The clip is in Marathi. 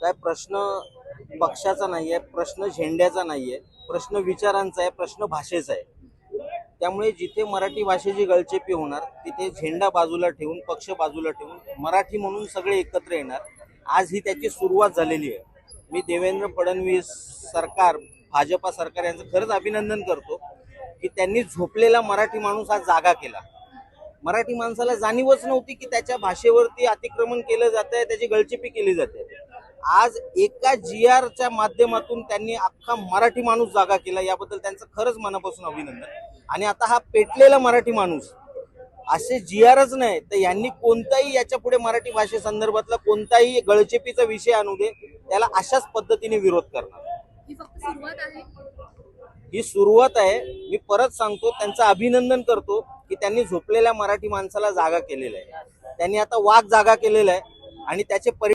काय प्रश्न पक्षाचा नाही आहे प्रश्न झेंड्याचा नाही आहे प्रश्न विचारांचा आहे प्रश्न भाषेचा आहे. त्यामुळे जिथे मराठी भाषेची गळचेपी होणार तिथे झेंडा बाजूला ठेवून पक्ष बाजूला ठेवून मराठी म्हणून सगळे एकत्र येणार आज ही त्याची सुरुवात झालेली आहे. मी देवेंद्र फडणवीस सरकार भाजपा सरकार यांचं खरंच अभिनंदन करतो की त्यांनी झोपलेला मराठी माणूस हा जागा केला. मराठी माणसाला जाणीवच नव्हती की त्याच्या भाषेवरती अतिक्रमण केलं जात आहे त्याची गळचेपी केली जाते. आज एका जी आरच्या माध्यमातून त्यांनी अख्खा मराठी माणूस जागा केला याबद्दल त्यांचं खरंच मनापासून अभिनंदन. आणि आता हा पेटलेला मराठी माणूस असे जी आरच नाही तर यांनी कोणताही याच्यापुढे मराठी भाषेसंदर्भातला कोणताही गळचेपीचा विषय आणू दे त्याला अशाच पद्धतीने विरोध करणार. ही सुरुवात आहे? सुरुवात आहे. मी परत सांगतो त्यांचं अभिनंदन करतो की त्यांनी झोपलेल्या मराठी माणसाला जागा केलेला आहे. त्यांनी आता वाघ जागा केलेला आहे आणि त्याचे परि